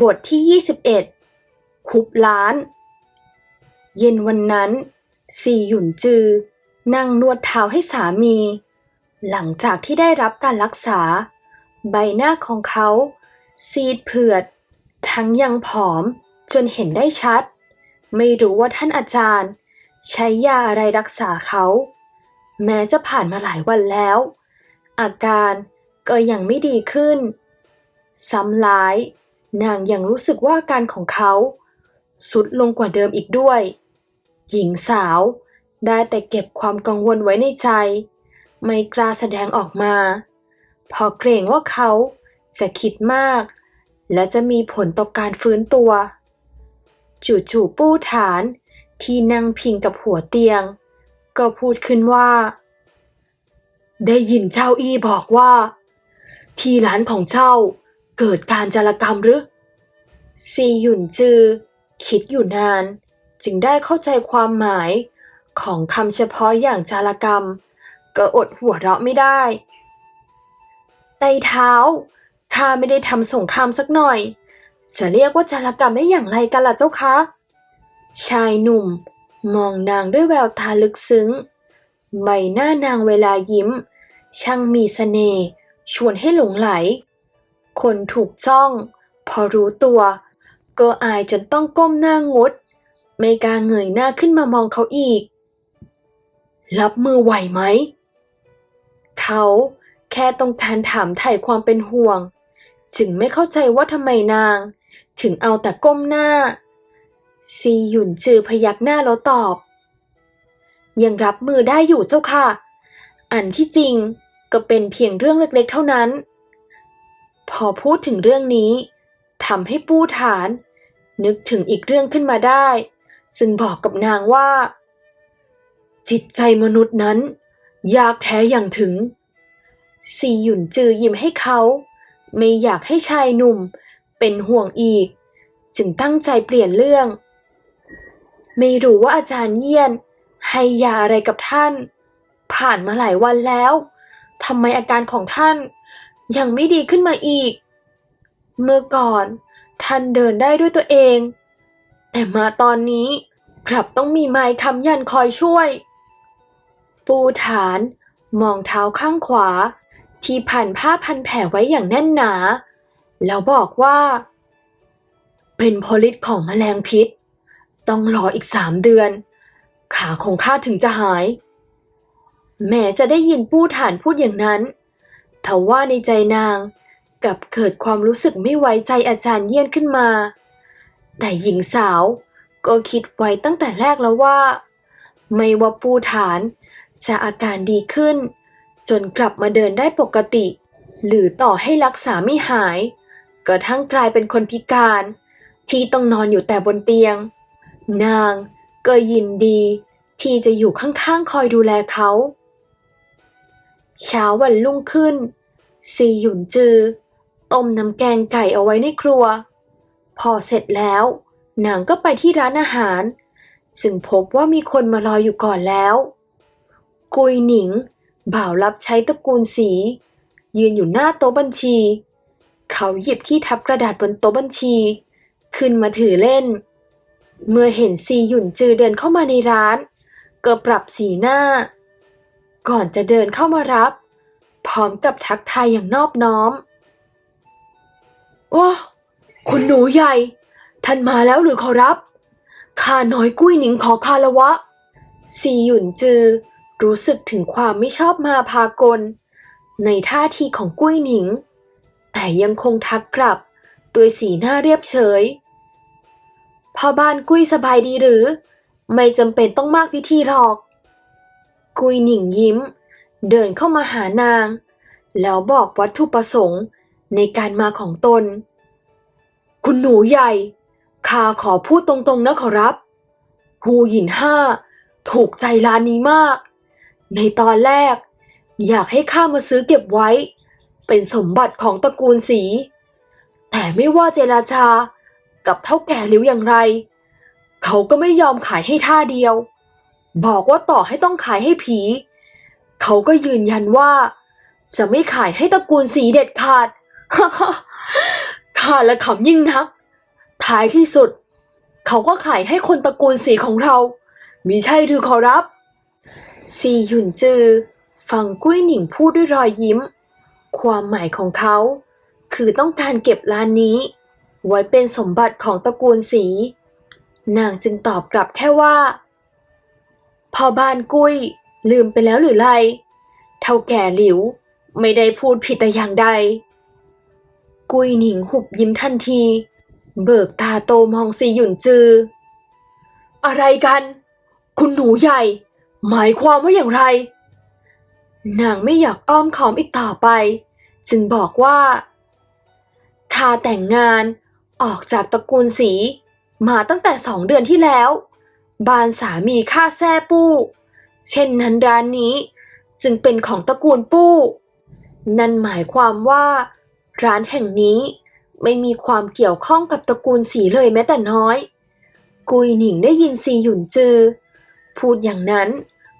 บทที่ 21 คุบล้าน เย็นวันนั้น ซีหยุนจือ นั่งนวดเท้าให้สามี หลังจากที่ได้รับการรักษา ใบหน้าของเขา ซีดเผือด ทั้งยังผอมจนเห็นได้ชัด ไม่รู้ว่าท่านอาจารย์ ใช้ยาอะไรรักษาเขา แม้จะผ่านมาหลายวันแล้ว อาการก็ยังไม่ดีขึ้น ซ้ำร้าย นางยังรู้สึกว่าอาการของเขาสุดลงกว่าเดิมอีกด้วย หญิงสาวได้แต่เก็บความกังวลไว้ในใจ ไม่กล้าแสดงออกมา เพราะเกรงว่าเขาจะคิดมาก และจะมีผลต่อการฟื้นตัว จู่ๆปู้ฐานที่นั่งพิงกับหัวเตียง ก็พูดขึ้นว่า ได้ยินเจ้าอี้บอกว่า ที่ร้านของเจ้า เกิดการจารกรรมหรือ ซีหยุนจือ คิดอยู่นาน จึงได้เข้าใจความหมาย ของคำเฉพาะอย่างจารกรรม ก็อดหัวเราะไม่ได้ไตเท้าข้าไม่ได้ทำสงครามสักหน่อย จะเรียกว่าจารกรรมได้อย่างไรกันล่ะเจ้าคะ ชายหนุ่ม มองนางด้วยแววตาลึกซึ้ง ใบหน้านางเวลายิ้ม ช่างมีเสน่ห์ชวนให้หลงไหล คนถูกจ้อง พอรู้ตัว ก็อายจนต้องก้มหน้างด ไม่กล้าเงยหน้าขึ้นมามองเขาอีก รับมือไหวไหม เขาแค่ต้องการถามไถ่ความเป็นห่วง จึงไม่เข้าใจว่าทำไมนาง ถึงเอาแต่ก้มหน้า ซีหยุนจือพยักหน้าแล้วตอบ ยังรับมือได้อยู่เจ้าค่ะ อันที่จริงก็เป็นเพียงเรื่องเล็กๆเท่านั้น พอพูดถึงเรื่องนี้ทำให้ปู้ฐาน นึกถึงอีกเรื่องขึ้นมาได้ ซึ่งบอกกับนางว่า จิตใจมนุษย์นั้น ยากแท้อย่างถึง ซีหยุนจือยิ้มให้เขา ไม่อยากให้ชายหนุ่มเป็นห่วงอีก จึงตั้งใจเปลี่ยนเรื่อง ไม่รู้ว่าอาจารย์เยี่ยน ให้ยาอะไรกับท่าน ผ่านมาหลายวันแล้วทำไมอาการของท่าน ยังไม่ดีขึ้นมาอีก เมื่อก่อนท่านเดินได้ด้วยตัวเอง แต่มาตอนนี้กลับต้องมีไม้คำยันคอยช่วย ปูฐานมองเท้าข้างขวา ที่พันผ้าพันแผลไว้อย่างแน่นหนา แล้วบอกว่า เป็นพลิตของแมลงพิษ ต้องรออีกสามเดือน ขาของข้าถึงจะหาย แม้จะได้ยินปู้ฐานพูดอย่างนั้น ทว่าในใจนางกับเกิดความรู้สึกไม่ไว้ใจอาจารย์เยี่ยนขึ้นมา แต่หญิงสาวก็คิดไว้ตั้งแต่แรกแล้วว่า ไม่ว่าปูฐานจะอาการดีขึ้น จนกลับมาเดินได้ปกติ หรือต่อให้รักษาไม่หายกระทั่งกลายเป็นคนพิการ ที่ต้องนอนอยู่แต่บนเตียง นางก็ยินดีที่จะอยู่ข้างๆคอยดูแลเขา เช้าวันรุ่งขึ้น ซีหยุนจือ ต้มน้ำแกงไก่เอาไว้ในครัว พอเสร็จแล้วนางก็ไปที่ร้านอาหาร จึงพบว่ามีคนมารออยู่ก่อนแล้ว กุยหนิง บ่าวรับใช้ตระกูลสี ยืนอยู่หน้าโต๊ะบัญชี เขาหยิบที่ทับกระดาษบนโต๊ะบัญชี ขึ้นมาถือเล่น เมื่อเห็นซีหยุนจือเดินเข้ามาในร้าน ก็ปรับสีหน้า ก่อนจะเดินเข้ามารับ พร้อมกับทักทายอย่างนอบน้อมว้าคุณหนูใหญ่ ท่านมาแล้วหรือขอรับ ข้าน้อยกุ้ยหนิงขอคารวะ ซีหยุนจือ รู้สึกถึงความไม่ชอบมาพากล ในท่าทีของกุ้ยหนิง แต่ยังคงทักกลับด้วยสีหน้าเรียบเฉยพ่อบ้านกุ้ยสบายดีหรือ ไม่จำเป็นต้องมากพิธีหรอก กุยหนิงยิ้ม เดินเข้ามาหานาง แล้วบอกวัตถุประสงค์ในการมาของตน คุณหนูใหญ่ข้าขอพูดตรงๆนะขอรับหูหยินห้า ถูกใจร้านนี้มาก ในตอนแรก อยากให้ข้ามาซื้อเก็บไว้ เป็นสมบัติของตระกูลสี แต่ไม่ว่าเจราจากับเท่าแก่หลิวอย่างไร เขาก็ไม่ยอมขายให้ท่าเดียว บอกว่าต่อให้ต้องขายให้ผี เขาก็ยืนยันว่า จะไม่ขายให้ตระกูลสีเด็ดขาดข้าละขำยิ่งนัก ท้ายที่สุด เขาก็ขายให้คนตระกูลสีของเรามีใช่หรือขอรับซีหยุนจือ ฟังกุ้ยหนิงพูดด้วยรอยยิ้ม ความหมายของเขา คือต้องการเก็บร้านนี้ ไว้เป็นสมบัติของตระกูลสี นางจึงตอบกลับแค่ว่า พอบ้านกุ้ย ลืมไปแล้วหรือไร เท่าแก่หลิว ไม่ได้พูดผิดแต่อย่างใด กุยหนิงหุบยิ้มทันที เบิกตาโตมองซีหยุนจือ อะไรกัน คุณหนูใหญ่ หมายความว่าอย่างไร นางไม่อยากอ้อมค้อมอีกต่อไป จึงบอกว่าข้าแต่งงานออกจากตระกูลสีมาตั้งแต่สองเดือนที่แล้ว บ้านสามีข้าแซ่ปู้ เช่นนั้นร้านนี้จึงเป็นของตระกูลปู้ นั่นหมายความว่า ร้านแห่งนี้ไม่มีความเกี่ยวข้องกับตระกูลสีเลยแม้แต่น้อย กุยหนิงได้ยินซีหยุนจือ พูดอย่างนั้น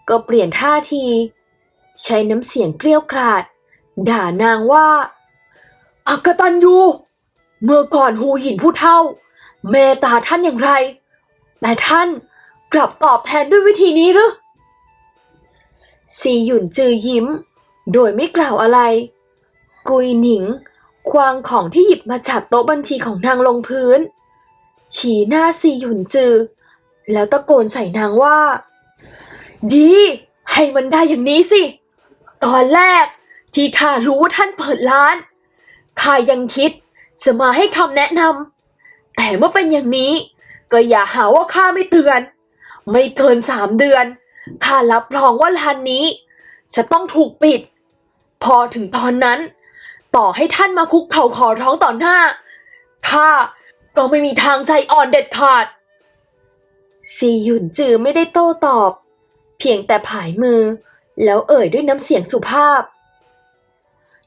ก็เปลี่ยนท่าที ใช้น้ำเสียงเกลี้ยวกราด ด่านางว่า อักตันยู เมื่อก่อนฮูหินผู้เท่า เมตตาท่านอย่างไร แต่ท่าน กลับตอบแทนด้วยวิธีนี้หรือซีหยุนจือยิ้ม โดยไม่กล่าวอะไร กุยหนิง ควางของที่หยิบมาจากโต๊ะบัญชีของนางลงพื้น ฉีหน้าซีหยุนจือ แล้วตะโกนใส่นางว่า ดี ให้มันได้อย่างนี้สิ ตอนแรกที่ข้ารู้ว่าท่านเปิดร้าน ข้ายังคิดจะมาให้คำแนะนำแต่เมื่อเป็นอย่างนี้ ก็อย่าหาว่าข้าไม่เตือน ไม่เกินสามเดือนข้ารับรองว่าร้านนี้ จะต้องถูกปิด พอถึงตอนนั้น ต่อให้ท่านมาคุกเข่าขอร้องต่อหน้าข้าก็ไม่มีทางใจอ่อนเด็ดขาดซีหยุนจือไม่ได้โต้ตอบ เพียงแต่ผายมือ แล้วเอ่ยด้วยน้ำเสียงสุภาพ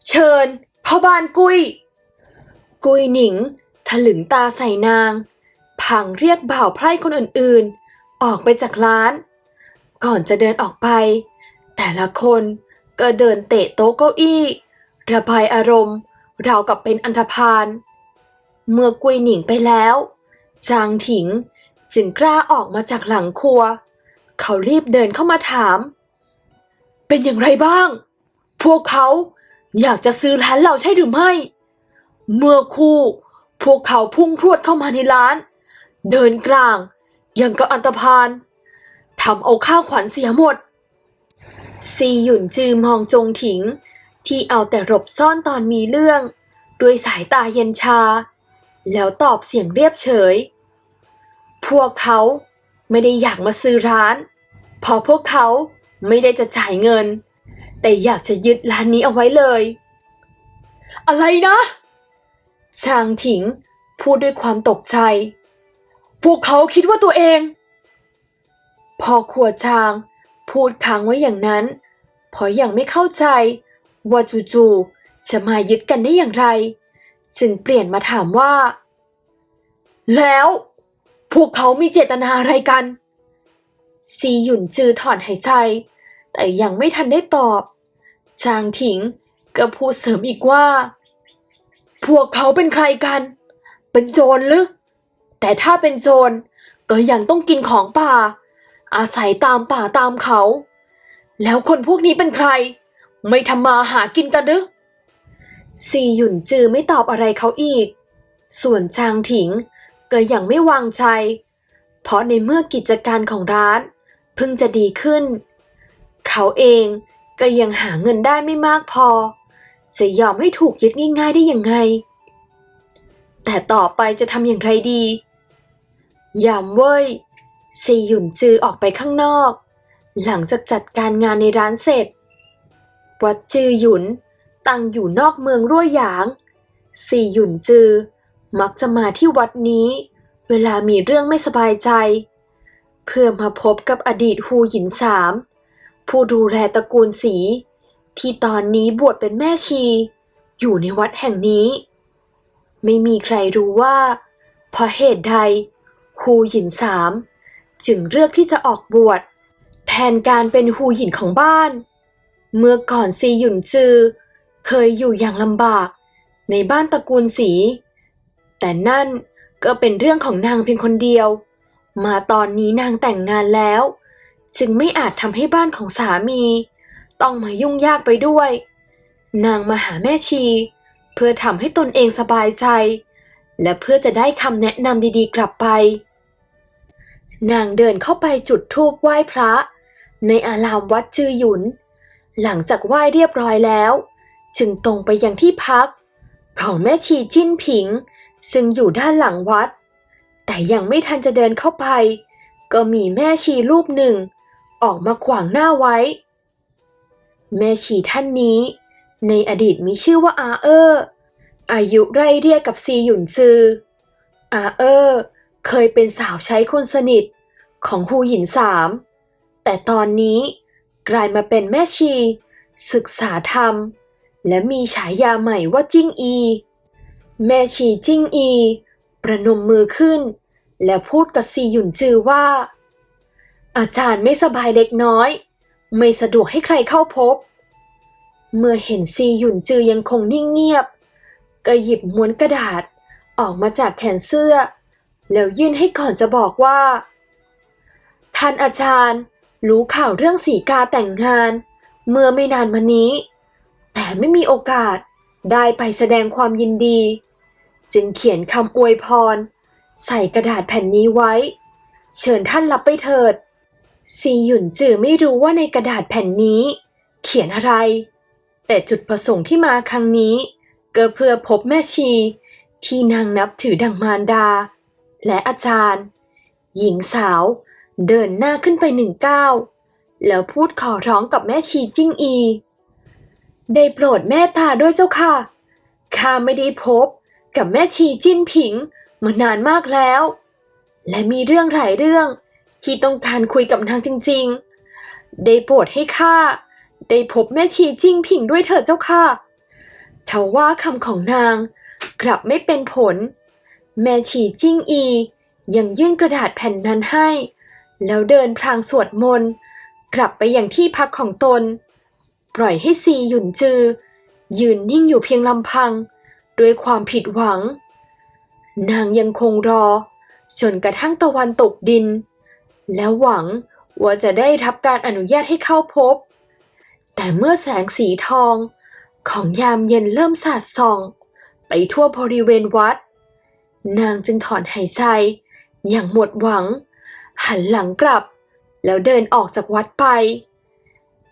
เชิญพ่อบ้านกุย กุยหนิงถลึงตาใส่นาง พังเรียกบ่าวไพร่คนอื่นๆ ออกไปจากร้าน ก่อนจะเดินออกไป แต่ละคนก็เดินเตะโต๊ะเก้าอี้ ระบายอารมณ์ราวกับเป็นอันธพาลเมื่อกุยหนิงไปแล้วจางถิงจึงกล้าออกมาจากหลังครัว เขารีบเดินเข้ามาถาม เป็นอย่างไรบ้าง พวกเขาอยากจะซื้อร้านเราใช่หรือไม่ เมื่อคู่ พวกเขาพุ่งพรวดเข้ามาในร้าน เดินกลาง ยังกับอันตพานทำเอาข้าวขวัญเสียหมด ซีหยุนจือมองจงถิง ที่เอาแต่หลบซ่อนตอนมีเรื่อง ด้วยสายตาเย็นชา แล้วตอบเสียงเรียบเฉย พวกเขาไม่ได้อยากมาซื้อร้านเพราะพวกเขาไม่ได้จะจ่ายเงิน แต่อยากจะยึดร้านนี้เอาไว้เลย อะไรนะ ชางถิงพูดด้วยความตกใจ พวกเขาคิดว่าตัวเอง พอขวดชางพูดค้างไว้อย่างนั้นเพราะยังไม่เข้าใจ ว่าจู่ๆจะมายึดกันได้อย่างไร จึงเปลี่ยนมาถามว่า แล้ว พวกเขามีเจตนาอะไรกัน ซีหยุนจือถอนหายใจ แต่ยังไม่ทันได้ตอบ จางถิงก็พูดเสริมอีกว่า พวกเขาเป็นใครกัน เป็นโจรหรือ แต่ถ้าเป็นโจรก็ยังต้องกินของป่า อาศัยตามป่าตามเขา แล้วคนพวกนี้เป็นใคร ไม่ทำมาหากินกันหรือซีหยุนจือไม่ตอบอะไรเขาอีก ส่วนจางถิงก็ยังไม่วางใจ เพราะในเมื่อกิจการของร้านเพิ่งจะดีขึ้น เขาเองก็ยังหาเงินได้ไม่มากพอ จะยอมให้ถูกยึดง่ายๆได้ยังไง แต่ต่อไปจะทำอย่างไรดี ยามเว้ยซีหยุนจือออกไปข้างนอก หลังจากจัดการงานในร้านเสร็จ วัดจือหยุนตั้งอยู่นอกเมืองรั่วหยางซีหยุนจือ มักจะมาที่วัดนี้ เวลามีเรื่องไม่สบายใจ เพื่อมาพบกับอดีตฮูหยินสาม ผู้ดูแลตระกูลสี ที่ตอนนี้บวชเป็นแม่ชี อยู่ในวัดแห่งนี้ ไม่มีใครรู้ว่าเพราะเหตุใด ฮูหยินสามจึงเลือกที่จะออกบวช แทนการเป็นฮูหยินของบ้าน เมื่อก่อนซีหยุนจือ เคยอยู่อย่างลำบาก ในบ้านตระกูลสี แต่นั่นก็เป็นเรื่องของนางเพียงคนเดียว มาตอนนี้นางแต่งงานแล้ว จึงไม่อาจทำให้บ้านของสามี ต้องมายุ่งยากไปด้วย นางมาหาแม่ชี เพื่อทำให้ตนเองสบายใจ และเพื่อจะได้คำแนะนำดีๆ กลับไป นางเดินเข้าไปจุดธูปไหว้พระ ในอารามวัดจือหยุน หลังจากไหว้เรียบร้อยแล้ว จึงตรงไปยังที่พัก ของแม่ชีจิ้นผิง ซึ่งอยู่ด้านหลังวัด แต่ยังไม่ทันจะเดินเข้าไป ก็มีแม่ชีรูปหนึ่ง ออกมาขวางหน้าไว้ แม่ชีท่านนี้ ในอดีตมีชื่อว่าอาเออร์อายุไร่เรียกกับซีหยุนซืออาเออร์เคยเป็นสาวใช้คนสนิท ของฮูหินสาม แต่ตอนนี้กลายมาเป็นแม่ชี ศึกษาธรรม และมีฉายาใหม่ว่าจิ้งอี แม่ชีจิ้งอี ประนมมือขึ้น และพูดกับซีหยุนจือว่า อาจารย์ไม่สบายเล็กน้อย ไม่สะดวกให้ใครเข้าพบ เมื่อเห็นซีหยุนจือยังคงนิ่งเงียบ ก็หยิบม้วนกระดาษออกมาจากแขนเสื้อ แล้วยื่นให้ก่อนจะบอกว่า ท่านอาจารย์ รู้ข่าวเรื่องสีกาแต่งงาน เมื่อไม่นานมานี้ แต่ไม่มีโอกาสได้ไปแสดงความยินดี จึงเขียนคำอวยพร ใส่กระดาษแผ่นนี้ไว้ เชิญท่านรับไปเถิดซีหยุนจือไม่รู้ว่าในกระดาษแผ่นนี้ เขียนอะไร แต่จุดประสงค์ที่มาครั้งนี้ ก็เพื่อพบแม่ชี ที่นางนับถือดังมารดา และอาจารย์ หญิงสาว เดินหน้าขึ้นไปหนึ่งก้าวแล้วพูดขอร้องกับแม่ชีจิ้งอี ได้โปรดแม่ตาด้วยเจ้าค่ะ ข้าไม่ได้พบกับแม่ชีจิ้นผิงมานานมากแล้ว และมีเรื่องหลายเรื่องที่ต้องการคุยกับนางจริง ๆ ได้โปรดให้ข้าได้พบแม่ชีจิ้งผิงด้วยเถิดเจ้าค่ะทว่าคำของนางกลับไม่เป็นผล แม่ชีจิ้งอียังยื่นกระดาษแผ่นนั้นให้ แล้วเดินพลางสวดมนต์ กลับไปยังที่พักของตน ปล่อยให้ซีหยุนจือ ยืนนิ่งอยู่เพียงลำพัง ด้วยความผิดหวัง นางยังคงรอจนกระทั่งตะวันตกดิน แล้วหวังว่าจะได้รับการอนุญาตให้เข้าพบ แต่เมื่อแสงสีทองของยามเย็นเริ่มสาดส่อง ไปทั่วบริเวณวัด นางจึงถอนหายใจอย่างหมดหวัง หันหลังกลับ แล้วเดินออกจากวัดไป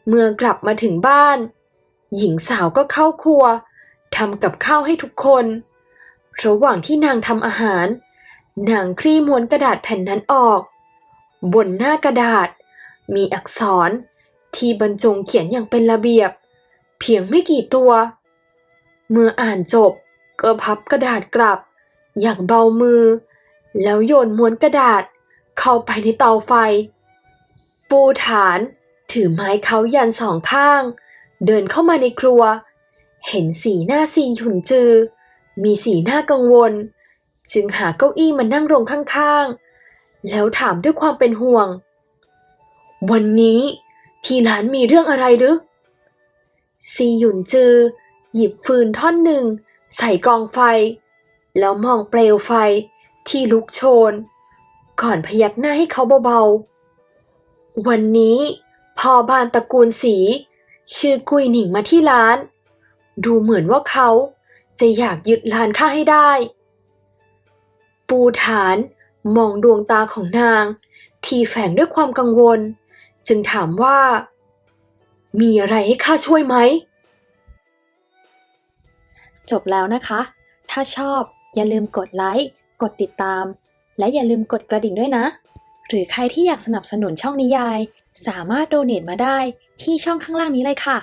เมื่อกลับมาถึงบ้าน หญิงสาวก็เข้าครัวทำกับข้าวให้ทุกคน ระหว่างที่นางทำอาหาร นางคลี่ม้วนกระดาษแผ่นนั้นออก บนหน้ากระดาษ มีอักษรที่บรรจงเขียนอย่างเป็นระเบียบ เพียงไม่กี่ตัว เมื่ออ่านจบก็พับกระดาษกลับ อย่างเบามือ แล้วโยนม้วนกระดาษ เข้าไปในเตาไฟ ปูฐานถือไม้เขายันสองข้าง เดินเข้ามาในครัว เห็นสีหน้าซีหยุนจือ มีสีหน้ากังวล จึงหาเก้าอี้มานั่งลงข้างๆ แล้วถามด้วยความเป็นห่วง วันนี้ที่ร้านมีเรื่องอะไรหรือซีหยุนจือ หยิบฟืนท่อนหนึ่ง ใส่กองไฟ แล้วมองเปลวไฟที่ลุกโชน ก่อนพยักหน้าให้เขาเบาๆ วันนี้พ่อบานตระกูลสี ชื่อกุยหนิงมาที่ร้าน ดูเหมือนว่าเขาจะอยากยึดร้านข้าให้ได้ ปูฐานมองดวงตาของนาง ที่แฝงด้วยความกังวล จึงถามว่า มีอะไรให้ข้าช่วยไหม จบแล้วนะคะ ถ้าชอบอย่าลืมกดไลค์ กดติดตาม และอย่าลืมกดกระดิ่งด้วยนะ หรือใครที่อยากสนับสนุนช่องนิยาย สามารถโดเน a t มาได้ที่ช่องข้างล่างนี้เลยค่ะ